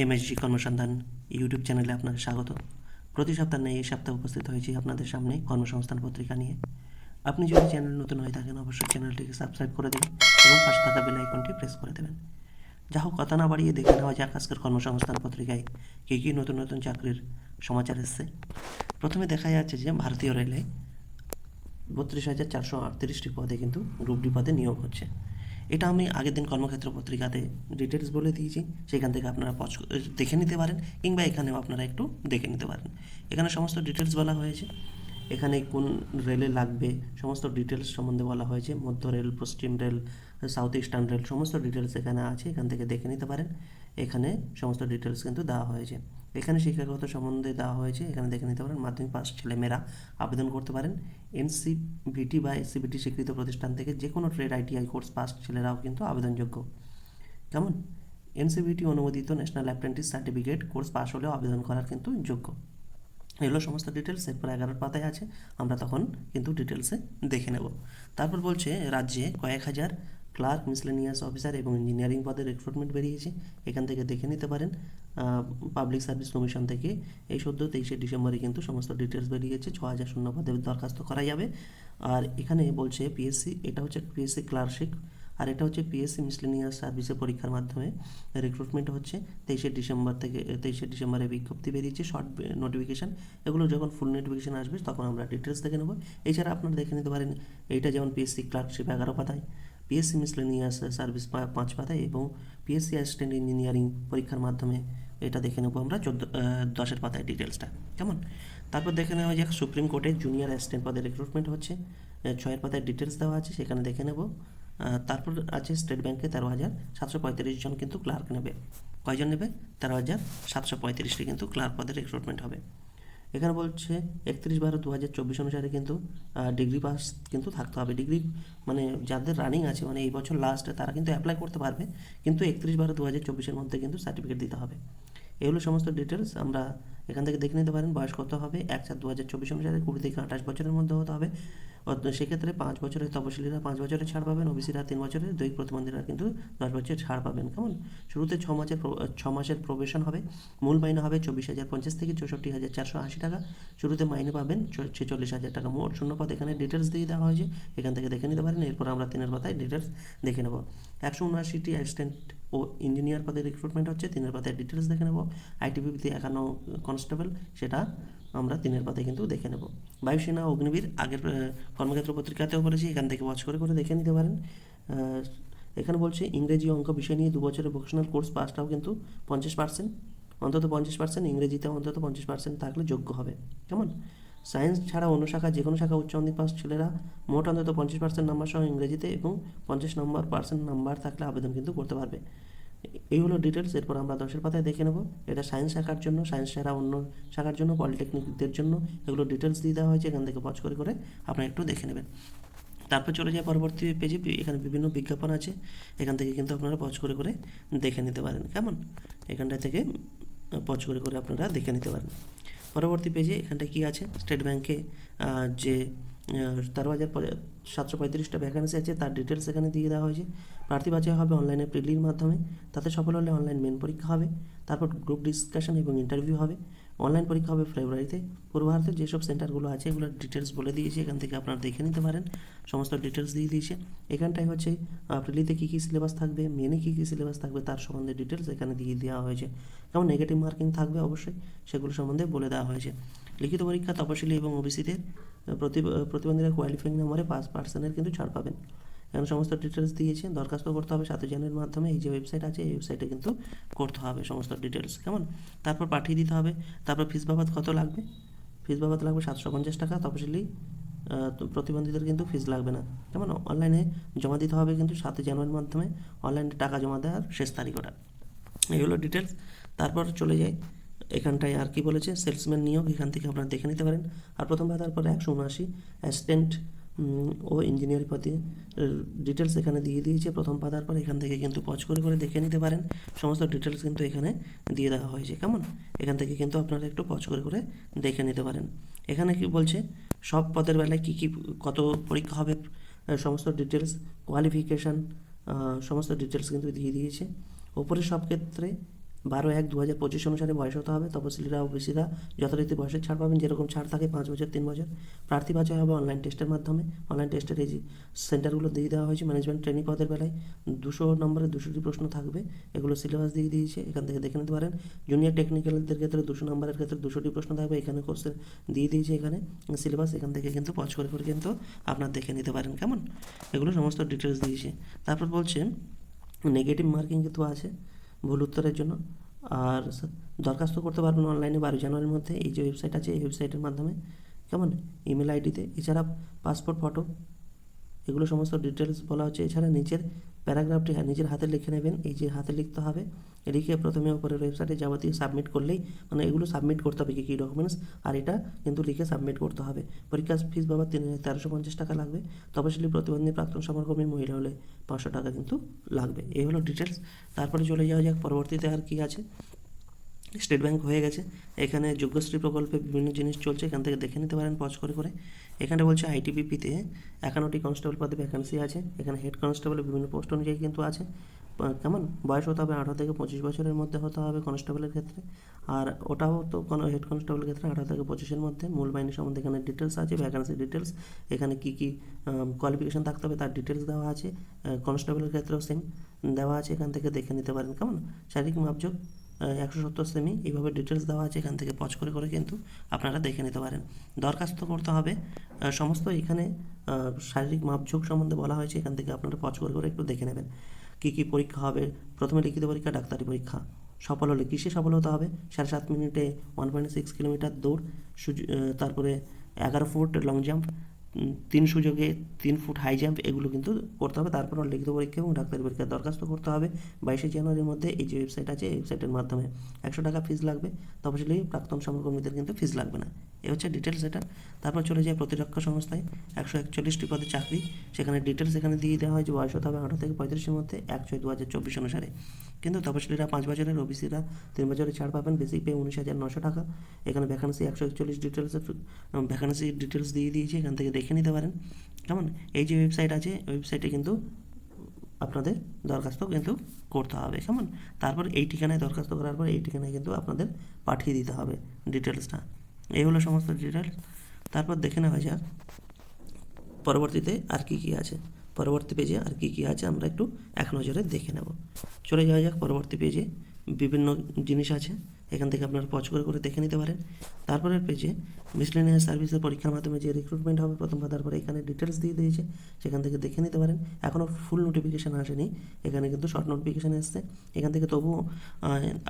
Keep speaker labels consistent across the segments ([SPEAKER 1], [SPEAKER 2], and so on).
[SPEAKER 1] MSG কর্মসন্ধান YouTube চ্যানেলে আপনাকে স্বাগত। প্রতি সপ্তাহে এই সপ্তাহে উপস্থিত হয়েছি আপনাদের সামনে কর্মসংস্থান পত্রিকা নিয়ে। আপনি যদি চ্যানেল নতুন হয়ে থাকেন, অবশ্যই চ্যানেলটিকে সাবস্ক্রাইব করে দেবেন এবং পাশে থাকা বেল আইকনটি প্রেস করে দেবেন। যা হোক, কথা না বাড়িয়ে দেখে নেওয়া যাক আজকের কর্মসংস্থান পত্রিকায় কী কী নতুন নতুন চাকরির সমাচার এসছে। প্রথমে দেখা যাচ্ছে যে ভারতীয় রেলে বত্রিশ হাজার চারশো আটত্রিশটি পদে কিন্তু গ্রুপ ডি পদে নিয়োগ হচ্ছে। এটা আমি আগের দিন কর্মক্ষেত্র পত্রিকাতে ডিটেলস বলে দিয়েছি। সেখান থেকে আপনারা পছ দেখে নিতে পারেন কিংবা এখানেও আপনারা একটু দেখে নিতে পারেন। এখানে সমস্ত ডিটেলস বলা হয়েছে। এখানে কোন রেলে লাগবে, সমস্ত ডিটেলস সম্বন্ধে বলা হয়েছে। মধ্য রেল পশ্চিম রেল সাউথ ইস্টার্ন রেল সমস্ত ডিটেলস এখানে আছে, এখান থেকে দেখে নিতে পারেন। এখানে সমস্ত ডিটেলস কিন্তু দেওয়া হয়েছে। এখানে শিক্ষাগত সম্বন্ধে দেওয়া হয়েছে, এখানে দেখে নিতে পারেন। মাধ্যমিক পাস ছেলেমেয়েরা আবেদন করতে পারেন। এনসিভিটি বা এসসিবিটি স্বীকৃত প্রতিষ্ঠান থেকে যে কোনো ট্রেড আইটিআই কোর্স পাস ছেলেরাও কিন্তু আবেদনযোগ্য। কেমন? এনসিভিটি অনুমোদিত national apprentice certificate course pass হলেও আবেদন করার কিন্তু যোগ্য। এগুলো সমস্ত ডিটেলস এরপর এগারোর পাতায় আছে। আমরা তখন কিন্তু ডিটেলসে দেখে নেব। তারপর বলছে, রাজ্যে কয়েক হাজার ক্লার্ক, মিসলেনিয়াস অফিসার এবং ইঞ্জিনিয়ারিং পদের রিক্রুটমেন্ট বেরিয়েছে। এখান থেকে দেখে নিতে পারেন পাবলিক সার্ভিস কমিশন থেকে। এই সদ্য তেইশে ডিসেম্বরে কিন্তু সমস্ত ডিটেলস বেরিয়েছে ছ হাজার শূন্য পদে দরখাস্ত করা যাবে। আর এখানে বলছে পিএসসি এটা হচ্ছে পিএসসি ক্লার্কশিপ আর এটা হচ্ছে পিএসসি মিসলেনিয়াস সার্ভিসের পরীক্ষার মাধ্যমে রিক্রুটমেন্ট হচ্ছে। তেইশে ডিসেম্বর থেকে, তেইশে ডিসেম্বরে বিজ্ঞপ্তি বেরিয়েছে শর্ট নোটিফিকেশান এগুলো যখন ফুল নোটিফিকেশান আসবে, তখন আমরা ডিটেলস দেখে নেব। এছাড়া আপনারা দেখে নিতে পারেন, এইটা যেমন পিএসসি ক্লার্কশিপ এগারো পাতায়। পিএসসি মিসলেনিয়াস সার্ভিস পাঁচ পাতায় এবং পিএসসি অ্যাসিস্ট্যান্ট ইঞ্জিনিয়ারিং পরীক্ষার মাধ্যমে এটা দেখে নেব আমরা চোদ্দ দশের পাতায় ডিটেলসটা কেমন? তারপর দেখে নেওয়া যাক সুপ্রিম কোর্টে জুনিয়র অ্যাসিস্ট্যান্ট পদে রিক্রুটমেন্ট হচ্ছে। ছয়ের পাতায় ডিটেলস দেওয়া আছে, সেখানে দেখে নেব। তারপর আছে স্টেট ব্যাংকে তেরো হাজার সাতশো পঁয়ত্রিশ জন কিন্তু ক্লার্ক নেবে। কয়জন নেবে? তেরো হাজার সাতশো পঁয়ত্রিশটি কিন্তু ক্লার্ক পদে রিক্রুটমেন্ট হবে। এখানে বলছে একত্রিশ বারো দু হাজার চব্বিশ অনুসারে কিন্তু ডিগ্রি পাস কিন্তু থাকতে হবে। ডিগ্রি মানে যাদের রানিং আছে মানে এই বছর লাস্টে তারা কিন্তু অ্যাপ্লাই করতে পারবে। কিন্তু একত্রিশ বারো দু হাজার চব্বিশের মধ্যে কিন্তু সার্টিফিকেট দিতে হবে। এগুলো সমস্ত ডিটেলস আমরা এখান থেকে দেখে নিতে পারেন বয়স কত হবে, এক চার দু হাজার চব্বিশ অনুসারে কুড়ি থেকে আঠাশ বছরের মধ্যে হতে হবে। সেক্ষেত্রে পাঁচ বছরের তপশিলীরা পাঁচ বছরের ছাড় পাবেন, ওবিসিরা তিন বছরের, দৈহিক প্রতিবন্ধীরা কিন্তু দশ বছরের ছাড় পাবেন। কেমন? শুরুতে ছ মাসের ছ মাসের প্রবেশন হবে। মূল মাইনে হবে চব্বিশ হাজার পঞ্চাশ থেকে চৌষট্টি হাজার চারশো আশি টাকা। শুরুতে মাইনে পাবেন ছেচল্লিশ হাজার টাকা। মোট শূন্যপদ এখানে ডিটেলস দিয়ে দেওয়া হয়েছে। এখান থেকে দেখে নিতে পারেন, এরপর আমরা তিনের পাতায় ডিটেলস দেখে নেব। একশো উনআশিটি অ্যাসিস্ট্যান্ট ও ইঞ্জিনিয়ার পদে রিক্রুটমেন্ট হচ্ছে। তিনের পাতায় ডিটেলস দেখে নেব। আইটিপিতে একান্ন কনস্টেবল, সেটা আমরা তিনের পাতায় কিন্তু দেখে নেব। বায়ুসেনা অগ্নিবীর আগের কর্মক্ষেত্র পত্রিকাতেও বলেছি, এখান থেকে ওয়াচ করে করে দেখে নিতে পারেন। এখানে বলছে, ইংরেজি অঙ্ক বিষয় নিয়ে দু বছরের ভোকেশনাল কোর্স পাসটাও কিন্তু পঞ্চাশ পার্সেন্ট অন্তত পঞ্চাশ পার্সেন্ট ইংরেজিতে অন্তত পঞ্চাশ পার্সেন্ট থাকলে যোগ্য হবে। কেমন? সায়েন্স ছাড়া অন্য শাখা যে কোনো শাখা উচ্চ পাস ছেলেরা মোট অন্তত পঞ্চাশ পার্সেন্ট নাম্বার সহ ইংরেজিতে এবং পঞ্চাশ নম্বর পার্সেন্ট নাম্বার থাকলে আবেদন কিন্তু করতে পারবে। এই হলো ডিটেলস এরপর আমরা দশের পাতায় দেখে নেব। এটা সায়েন্স শাখার জন্য সায়েন্স ছাড়া অন্য শাখার জন্য পলিটেকনিকদের জন্য। এগুলো ডিটেলস দিয়ে দেওয়া হয়েছে, এখান থেকে পজ করে করে আপনারা একটু দেখে নেবেন। তারপর চলে যায় পরবর্তী পেজে এখানে বিভিন্ন বিজ্ঞাপন আছে। এখান থেকে কিন্তু আপনারা পজ করে করে দেখে নিতে পারেন, কেমন? এখানটা থেকে পজ করে করে আপনারা দেখে নিতে পারেন। পরবর্তী পেজে এখানটা কী আছে? স্টেট ব্যাংকে যে তেরো হাজার সাতশো পঁয়ত্রিশটা ভ্যাকান্সি আছে, তার ডিটেলস এখানে দিয়ে দেওয়া হয়েছে। প্রার্থী বাছাই হবে অনলাইনে প্রিলির মাধ্যমে। তাতে সফল হলে অনলাইন মেন পরীক্ষা হবে, তারপর গ্রুপ ডিসকাশন এবং ইন্টারভিউ হবে। অনলাইন পরীক্ষা হবে ফেব্রুয়ারিতে পূর্ব ভারতের যেসব সেন্টারগুলো আছে এগুলোর ডিটেলস বলে দিয়েছে, এখান থেকে আপনারা দেখে নিতে পারেন। সমস্ত ডিটেলস দিয়ে দিয়েছে। এখানটায় হচ্ছে প্রিলিতে কী কী সিলেবাস থাকবে মেনে কী কী সিলেবাস থাকবে, তার সম্বন্ধে ডিটেলস এখানে দিয়ে দেওয়া হয়েছে। কেমন নেগেটিভ মার্কিং থাকবে, অবশ্যই সেগুলো সম্বন্ধে বলে দেওয়া হয়েছে। লিখিত পরীক্ষা তপশিলি এবং ওবিসিদের প্রতিবন্ধীরা কোয়ালিফাইং নম্বরে পাঁচ পার্সেন্টের কিন্তু ছাড় পাবেন। এখানে সমস্ত ডিটেলস দিয়েছে দরখাস্ত করতে হবে সাত জনের মাধ্যমে, এই যে ওয়েবসাইট আছে, এই ওয়েবসাইটে কিন্তু করতে হবে সমস্ত ডিটেলস কেমন? তারপর পাঠিয়ে দিতে হবে, তারপর ফিস বাবদ কত লাগবে? ফিস বাবদ লাগবে সাতশো পঞ্চাশ টাকা তপশিলি প্রতিবন্ধীদের কিন্তু ফিস লাগবে না, কেমন? অনলাইনে জমা দিতে হবে কিন্তু সাতই জানুয়ারির মাধ্যমে অনলাইনে টাকা জমা দেওয়ার শেষ তারিখ ওটা। এগুলো ডিটেলস তারপর চলে যায় এখানটায় আর কি বলেছে সেলসম্যান নিয়োগ, এখান থেকে আপনারা দেখে নিতে পারেন। আর প্রথম পাতার পরে একশো উনআশি অ্যাসিস্ট্যান্ট ও ইঞ্জিনিয়ার পদে ডিটেলস এখানে দিয়ে দিয়েছে। প্রথম পাতার পর এখান থেকে কিন্তু পজ করে করে দেখে নিতে পারেন। সমস্ত ডিটেলস কিন্তু এখানে দিয়ে দেওয়া হয়েছে, কেমন? এখান থেকে কিন্তু আপনারা একটু পজ করে করে দেখে নিতে পারেন। এখানে কি বলছে? সব পদের বেলায় কী কী, কত পরীক্ষা হবে? সমস্ত ডিটেলস কোয়ালিফিকেশান সমস্ত ডিটেলস কিন্তু দিয়ে দিয়েছে। ওপরে সব ক্ষেত্রে বারো এক দু হাজার পঁচিশ অনুসারে বয়স হতে হবে। তপশিলীরা ওবিসিরা যথারীতি বয়সের ছাড় পাবেন। যেরকম ছাড় থাকে পাঁচ বছর, তিন বছর। প্রার্থী বাছাই হবে অনলাইন টেস্টের মাধ্যমে। অনলাইন টেস্টের এই সেন্টারগুলো দিয়ে দেওয়া হয়েছে ম্যানেজমেন্ট ট্রেনিং পদের বেলায়, দুশো নম্বরের দুশোটি প্রশ্ন থাকবে। এগুলো সিলেবাস দিয়ে দিয়েছে। এখান থেকে দেখে নিতে পারেন। জুনিয়র টেকনিক্যালদের ক্ষেত্রে দুশো নম্বরের ক্ষেত্রে দুশোটি প্রশ্ন থাকবে। এখানে কোর্সের দিয়ে দিয়েছে এখানে সিলেবাস এখান থেকে কিন্তু পজ করে করে কিন্তু আপনার দেখে নিতে পারেন। কেমন? এগুলো সমস্ত ডিটেলস দিয়েছে। তারপর বলছেন নেগেটিভ মার্কিং কিন্তু আছে। ভুল উত্তরের জন্য। আর দরখাস্ত করতে পারবেন অনলাইনে বারো জানুয়ারির মধ্যে। এই যে ওয়েবসাইট আছে, এই ওয়েবসাইটের মাধ্যমে। কেমন? ইমেল আইডিতে এছাড়া পাসপোর্ট ফটো এগুলো সমস্ত ডিটেলস বলা হচ্ছে। এছাড়া নিচের প্যারাগ্রাফটি হ্যাঁ, নিজের হাতে লিখে নেবেন এই যে হাতে লিখতে হবে লিখে প্রথমে উপরের ওয়েবসাইটে যাবতীয় সাবমিট করলেই মানে এগুলো সাবমিট করতে হবে কী কী ডকুমেন্টস আর এটা কিন্তু লিখে সাবমিট করতে হবে। পরীক্ষা ফিস বাবা তিন তেরোশো পঞ্চাশ টাকা লাগবে। তপশিলি প্রতিবন্ধী প্রাক্তন সমরকর্মী মহিলা হলে পাঁচশো টাকা কিন্তু লাগবে। এই হলো ডিটেলস তারপরে চলে যাওয়া যাক পরবর্তীতে আর কী আছে? স্টেট ব্যাংক হয়ে গেছে। এখানে যোগ্যশ্রী প্রকল্পে বিভিন্ন জিনিস চলছে এখান থেকে দেখে নিতে পারেন পজ করে করে। এখানে বলছে আইটিবিপিতে একান্নটি কনস্টেবল পদে ভ্যাকান্সি আছে। এখানে হেড কনস্টেবলের বিভিন্ন পোস্ট অনুযায়ী কিন্তু আছে। কেমন? বয়স হতে হবে আঠারো থেকে পঁচিশ বছরের মধ্যে হতে হবে কনস্টেবলের ক্ষেত্রে। আর ওটাও তো কোনো হেড কনস্টেবলের ক্ষেত্রে আঠারো থেকে পঁচিশের মধ্যে। মূল বাহিনী সম্বন্ধে এখানে ডিটেলস আছে ভ্যাকান্সি ডিটেলস এখানে কী কী কোয়ালিফিকেশান থাকতে হবে তার ডিটেলস দেওয়া আছে। কনস্টেবলের ক্ষেত্রেও সেম দেওয়া আছে এখান থেকে দেখে নিতে পারেন। কেমন? শারীরিক মাপযোগ একশো সত্তর সেমি এইভাবে ডিটেলস দেওয়া আছে, এখান থেকে পজ করে করে কিন্তু আপনারা দেখে নিতে পারেন। দরখাস্ত করতে হবে সমস্ত এখানে শারীরিক মাপঝোঁক সম্বন্ধে বলা হয়েছে, এখান থেকে আপনারা পজ করে করে একটু দেখে নেবেন। কী কী পরীক্ষা হবে, প্রথমে লিখিত পরীক্ষা, ডাক্তারি পরীক্ষা। সফল হলে কিসে সফল হতে হবে? সাড়ে সাত মিনিটে ওয়ান পয়েন্ট সিক্স কিলোমিটার দৌড় তারপরে এগারো ফুট লং জাম্প তিন সুযোগে তিন ফুট হাই জাম্প এগুলো কিন্তু করতে হবে। তারপর লিখিত পরীক্ষা এবং ডাক্তারি পরীক্ষার দরখাস্ত করতে হবে। বাইশে জানুয়ারির মধ্যে এই যে ওয়েবসাইট আছে, এই ওয়েবসাইটের মাধ্যমে একশো টাকা ফিস লাগবে। তপশিলি প্রাক্তন সমরকর্মীদের কিন্তু ফিস লাগবে না। এ হচ্ছে ডিটেলস এটা। তারপর চলে যায় প্রতিরক্ষা সংস্থায়। একশো একচল্লিশটি পদে চাকরি। সেখানে ডিটেলস এখানে দিয়ে দেওয়া হয় যে বয়স হতে হবে আঠারো থেকে পঁয়ত্রিশের মধ্যে এক ছয় দু হাজার চব্বিশ অনুসারে। কিন্তু তপশিলীরা পাঁচ বছরের ওবিসিরা তিন বছরের ছাড় পাবেন। বেসিক পে উনিশ হাজার নশো টাকা। এখানে ভ্যাকান্সি একশো একচল্লিশ ডিটেলসের ভ্যাকান্সি ডিটেলস দিয়ে দিয়েছি। এখান থেকে দেখে নিতে পারেন। কেমন? এই যে ওয়েবসাইট আছে ওয়েবসাইটে কিন্তু আপনাদের দরখাস্ত কিন্তু করতে হবে। কেমন? তারপর এই ঠিকানায় দরখাস্ত করার পর এই ঠিকানায় কিন্তু আপনাদের পাঠিয়ে দিতে হবে ডিটেলসটা এই হলো সমস্ত ডিটেলস তারপর দেখে নেওয়া যাক, পরবর্তীতে আর কি কি আছে। পরবর্তী পেজে আর কি কি আছে আমরা একটু এক নজরে দেখে নেব। চলে যাওয়া যাক পরবর্তী পেজে বিভিন্ন জিনিস আছে। এখান থেকে আপনারা পজ করে করে দেখে নিতে পারেন। তারপরের পেজে মিসলেনিয়াস সার্ভিসের পরীক্ষার মাধ্যমে যে রিক্রুটমেন্ট হবে প্রথমবার তারপরে এখানে ডিটেলস দিয়ে দিয়েছে, সেখান থেকে দেখে নিতে পারেন। এখনও ফুল নোটিফিকেশান আসেনি, এখানে কিন্তু শর্ট নোটিফিকেশান এসছে। এখান থেকে তবুও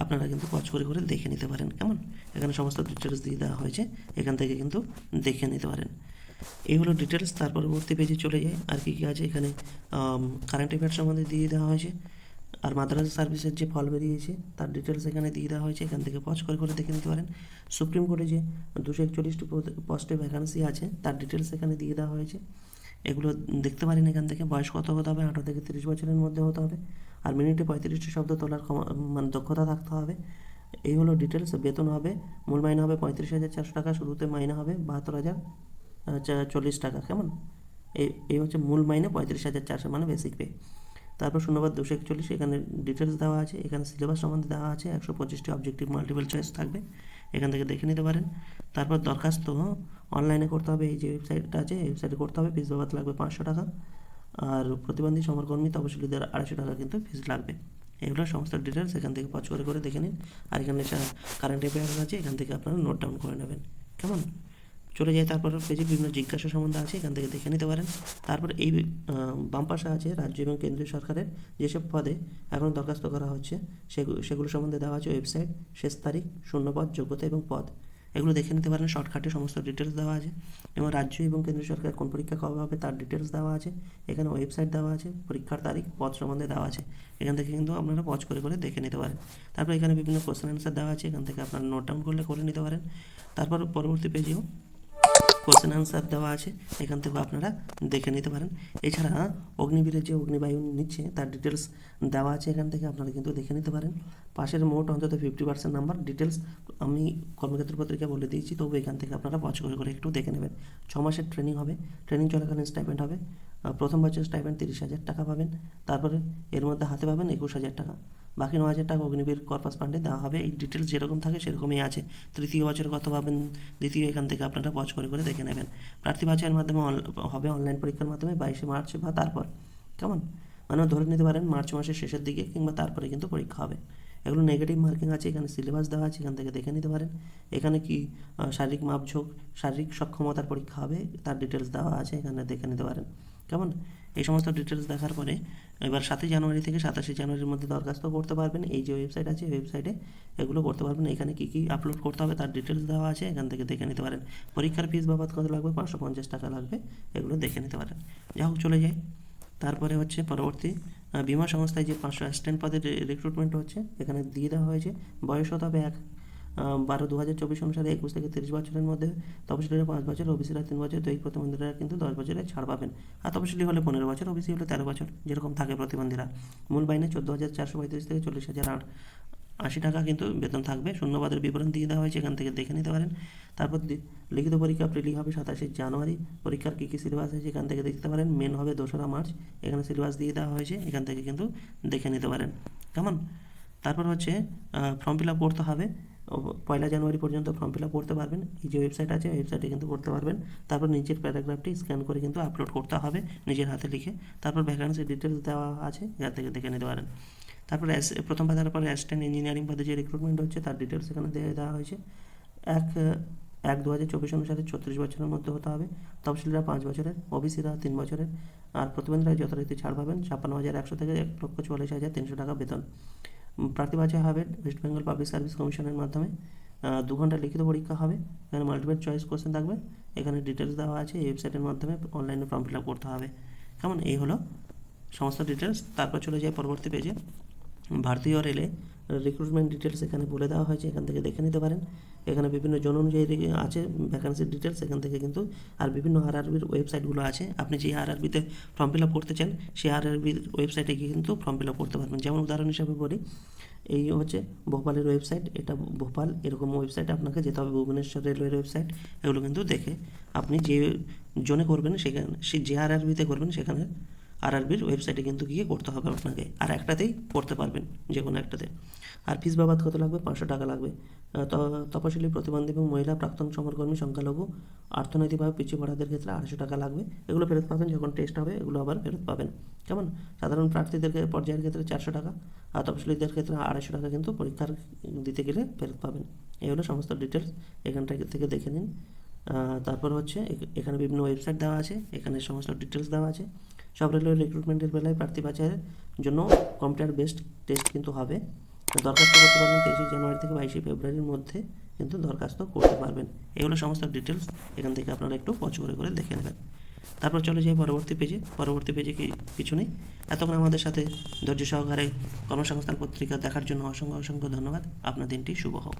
[SPEAKER 1] আপনারা কিন্তু পজ করে করে দেখে নিতে পারেন। কেমন? এখানে সমস্ত ডিটেলস দিয়ে দেওয়া হয়েছে, এখান থেকে কিন্তু দেখে নিতে পারেন। এই হলো ডিটেলস তার পরবর্তী পেজে চলে যায় আর কি কী আছে এখানে? কারেন্ট অ্যাফেয়ার্স সম্বন্ধে দিয়ে দেওয়া হয়েছে। আর মাদ্রাসা সার্ভিসের যে ফল বেরিয়েছে, তার ডিটেলস এখানে দিয়ে দেওয়া হয়েছে। এখান থেকে পজ করে করে দেখে নিতে পারেন। সুপ্রিম কোর্টে যে দুশো একচল্লিশটি পোস্টে ভ্যাকান্সি আছে, তার ডিটেলস এখানে দিয়ে দেওয়া হয়েছে। এগুলো দেখতে পারেন এখান থেকে। বয়স কত হতে হবে? আঠারো থেকে তিরিশ বছরের মধ্যে হতে হবে। আর মিনিটে পঁয়ত্রিশটি শব্দ তোলার মানে দক্ষতা থাকতে হবে। এই হলো ডিটেলস বেতন হবে, মূল মাইনে হবে পঁয়ত্রিশ হাজার চারশো টাকা, শুরুতে মাইনে হবে বাহাত্তর হাজার চল্লিশ টাকা। কেমন? এই এই হচ্ছে মূল মাইনে পঁয়ত্রিশ হাজার চারশো মানে বেসিক পে তারপর শূন্যবাদ দুশো একচল্লিশ, এখানে ডিটেলস দেওয়া আছে, এখানে সিলেবাস সম্বন্ধে দেওয়া আছে, একশো পঁচিশটি অবজেক্টিভ মাল্টিপল চয়েস থাকবে, এখান থেকে দেখে নিতে পারেন। তারপর দরখাস্ত অনলাইনে করতে হবে, এই যে ওয়েবসাইটটা আছে, এই ওয়েবসাইটে করতে হবে ফিস বাবদ লাগবে পাঁচশো টাকা। আর প্রতিবন্ধী সমরকর্মী, তপশিলীদের আড়াইশো টাকা কিন্তু ফিস লাগবে। এগুলো সমস্ত ডিটেলস এখান থেকে পছ করে করে দেখে নিন। আর এখানে কারেন্ট অ্যাফেয়ার্স আছে, এখান থেকে আপনারা নোট ডাউন করে নেবেন। কেমন? চলে যায়, তারপর পেজে বিভিন্ন জিজ্ঞাসা সম্বন্ধে আছে, এখান থেকে দেখে নিতে পারেন। তারপর এই বাম পাশে আছে রাজ্য এবং কেন্দ্রীয় সরকারের যেসব পদে এখন দরখাস্ত করা হচ্ছে সেগুলো সেগুলো সম্বন্ধে দেওয়া আছে ওয়েবসাইট, শেষ তারিখ, শূন্যপদ, যোগ্যতা এবং পদ। এগুলো দেখে নিতে পারেন, শর্টকাটে সমস্ত ডিটেলস দেওয়া আছে। এবং রাজ্য এবং কেন্দ্রীয় সরকার কোন পরীক্ষা কবে হবে তার ডিটেলস দেওয়া আছে। এখানে ওয়েবসাইট দেওয়া আছে, পরীক্ষার তারিখ, পদ সম্বন্ধে দেওয়া আছে। এখান থেকে কিন্তু আপনারা পজ করে করে দেখে নিতে পারেন। তারপর এখানে বিভিন্ন কোশ্চেন অ্যান্সার দেওয়া আছে, এখান থেকে আপনারা নোট ডাউন করলে করে নিতে পারেন। তারপর পরবর্তী পেজেও কোশ্চেন আনসার দেওয়া আছে, এখান থেকে আপনারা দেখে নিতে পারেন। এছাড়া অগ্নিবীরের যে অগ্নিবায়ু নিচ্ছে, তার ডিটেলস দেওয়া আছে এখান থেকে, আপনারা কিন্তু দেখে নিতে পারেন। পাশের মোট অন্তত ফিফটি পার্সেন্ট নাম্বার ডিটেলস আমি কর্মক্ষেত্র পত্রিকা বলে দিয়েছি, তবু এখান থেকে আপনারা করে করে একটু দেখে নেবেন। ছ মাসের ট্রেনিং হবে ট্রেনিং চলাকালীন স্টাইপেন্ড হবে। প্রথম বছর স্টাইপেন্ড তিরিশ হাজার টাকা পাবেন, তারপরে এর মধ্যে হাতে পাবেন একুশ হাজার টাকা। বাকি ন হাজার টাকা অগ্নিবীর কর্পাস ফান্ডে দেওয়া হবে। এই ডিটেলস যেরকম থাকে সেরকমই আছে। তৃতীয় বছর কত পাবেন দ্বিতীয় এখান থেকে আপনারা পজ করে করে দেখে নেবেন। প্রার্থী বাছাইয়ের মাধ্যমে হবে অনলাইন পরীক্ষার মাধ্যমে বাইশে মার্চ বা তারপর। কেমন? মানে ধরে নিতে পারেন মার্চ মাসের শেষের দিকে কিংবা তারপরে কিন্তু পরীক্ষা হবে। এগুলো নেগেটিভ মার্কিং আছে, এখানে সিলেবাস দেওয়া আছে, এখান থেকে দেখে নিতে পারেন। এখানে কি শারীরিক মাপঝোঁক, শারীরিক সক্ষমতার পরীক্ষা হবে, তার ডিটেলস দেওয়া আছে, এখানে দেখে নিতে পারেন। কেমন? এই সমস্ত ডিটেলস দেখার পরে এবার সাতই জানুয়ারি থেকে সাতাশে জানুয়ারির মধ্যে দরখাস্ত করতে পারবেন। এই যে ওয়েবসাইট আছে ওয়েবসাইটে এগুলো করতে পারবেন। এখানে কী কী আপলোড করতে হবে তার ডিটেলস দেওয়া আছে, এখান থেকে দেখে নিতে পারেন। পরীক্ষার ফিস বাবদ কত লাগবে? পাঁচশো পঞ্চাশ টাকা লাগবে, এগুলো দেখে নিতে পারেন। যা হোক, চলে যায়। তারপরে হচ্ছে পরবর্তী বিমা সংস্থায় যে পাঁচশো অ্যাসিস্ট্যান্ট পদের রিক্রুটমেন্ট হচ্ছে, এখানে দিয়ে দেওয়া হয়েছে। বয়স হতে হবে এক। বারো দু হাজার চব্বিশ অনুসারে একুশ থেকে তিরিশ বছরের মধ্যে তপশিলীরা পাঁচ বছর, ওবিসিরা তিন বছর দৈহিক প্রতিবন্ধীরা কিন্তু দশ বছরের ছাড় পাবেন। আর তপশিলি হলে পনেরো বছর, ওবিসি হলে তেরো বছর, যেরকম থাকে প্রতিবন্ধীরা। মূল বাইনে চোদ্দ হাজার চারশো পঁয়ত্রিশ থেকে চল্লিশ হাজার আট আশি টাকা কিন্তু বেতন থাকবে। শূন্যবাদের বিবরণ দিয়ে দেওয়া হয়েছে, এখান থেকে দেখে নিতে পারেন। তারপর লিখিত পরীক্ষা প্রিলি হবে সাতাশে জানুয়ারি। পরীক্ষার কী কী সিলেবাস আছে এখান থেকে দেখতে পারেন। মেন হবে দোসরা মার্চ, এখানে সিলেবাস দিয়ে দেওয়া হয়েছে, এখান থেকে কিন্তু দেখে নিতে পারেন। কেমন? তারপর হচ্ছে ফর্ম ফিল আপ করতে হবে। পয়লা জানুয়ারি পর্যন্ত ফর্ম ফিল আপ করতে পারবেন। এই যে ওয়েবসাইট আছে ওয়েবসাইটে কিন্তু করতে পারবেন। তারপর নিচের প্যারাগ্রাফটি স্ক্যান করে কিন্তু আপলোড করতে হবে, নিজের হাতে লিখে। তারপর ভ্যাকান্সি ডিটেলস দেওয়া আছে, এখান থেকে দেখে নিতে পারেন। তারপর প্রথম পাতার পরে অ্যাসিস্ট্যান্ট ইঞ্জিনিয়ারিং পদে যে রিক্রুটমেন্ট হচ্ছে, তার ডিটেলস এখানে দেওয়া হয়েছে। এক এক দু হাজার চব্বিশ অনুসারে ছত্রিশ বছরের মধ্যে হতে হবে। তফসিলিরা পাঁচ বছরের, ওবিসিরা তিন বছরের। আর প্রতিবন্ধীরা যথারীতি ছাড় পাবেন, ছাপ্পান্ন হাজার একশো থেকে এক লক্ষ চুয়াল্লিশ হাজার তিনশো টাকা বেতন। প্রার্থী বাছাই হবে ওয়েস্ট বেঙ্গল পাবলিক সার্ভিস কমিশনের মাধ্যমে। দু ঘণ্টা লিখিত পরীক্ষা হবে। এখানে মাল্টিপল চয়েস কোশ্চেন থাকবে। এখানে ডিটেলস দেওয়া আছে। এই ওয়েবসাইটের মাধ্যমে অনলাইনে ফর্ম ফিল আপ করতে হবে। কেমন? এই হলো সমস্ত ডিটেলস তারপর চলে যায় পরবর্তী পেজে ভারতীয় রেলে রিক্রুটমেন্ট ডিটেলস এখানে বলে দেওয়া হয়েছে, এখান থেকে দেখে নিতে পারেন। এখানে বিভিন্ন জন অনুযায়ী আছে ভ্যাকান্সির ডিটেলস এখান থেকে কিন্তু আর বিভিন্ন আরআরবির ওয়েবসাইটগুলো আছে। আপনি যে আরআরবিতে ফর্ম ফিল আপ করতে চান, সেই আরআরবির ওয়েবসাইটে গিয়ে কিন্তু ফর্ম ফিল আপ করতে পারবেন। যেমন উদাহরণ হিসাবে বলি, এই হচ্ছে ভোপালের ওয়েবসাইট এটা ভোপাল, এরকম ওয়েবসাইট আপনাকে যেতে হবে, ভুবনেশ্বর রেলওয়ের ওয়েবসাইট এগুলো কিন্তু দেখে আপনি যে জোনে করবেন, সেখানে, সে যে আরআরবিতে করবেন, সেখানে আরআরবির ওয়েবসাইটে কিন্তু গিয়ে করতে হবে আপনাকে। আর একটাতেই করতে পারবেন যে কোনো একটাতে। আর ফিস বাবাদ কত লাগবে? পাঁচশো টাকা লাগবে। তপশিলি প্রতিবন্ধী এবং মহিলা প্রাক্তন সমরকর্মী সংখ্যালঘু অর্থনৈতিকভাবে পিছিয়ে পড়াদের ক্ষেত্রে আড়াইশো টাকা লাগবে। এগুলো ফেরত পাবেন, যখন টেস্ট হবে এগুলো আবার ফেরত পাবেন। কেমন? সাধারণ প্রার্থীদের পর্যায়ের ক্ষেত্রে চারশো টাকা, আর তপশিলীদের ক্ষেত্রে আড়াইশো টাকা কিন্তু পরীক্ষার দিতে গেলে ফেরত পাবেন। এই হলো সমস্ত ডিটেলস এখানটা থেকে দেখে নিন। তারপর হচ্ছে এখানে বিভিন্ন ওয়েবসাইট দেওয়া আছে, এখানে সমস্ত ডিটেলস দেওয়া আছে। সব রেলওয়ে রিক্রুটমেন্টের বেলায় প্রার্থী বাছাইয়ের জন্য কম্পিউটার বেসড টেস্ট কিন্তু হবে। দরখাস্ত করতে পারবেন তেইশে জানুয়ারি থেকে বাইশে ফেব্রুয়ারির মধ্যে কিন্তু দরখাস্ত করতে পারবেন। এগুলো সমস্ত ডিটেলস এখান থেকে আপনারা একটু পছ করে করে দেখে নেবেন। তারপর চলে যাই পরবর্তী পেজে পরবর্তী পেজে কি কিছু নেই এতক্ষণ আমাদের সাথে ধৈর্য সহকারে কর্মসংস্থান পত্রিকা দেখার জন্য অসংখ্য অসংখ্য ধন্যবাদ। আপনার দিনটি শুভ হোক।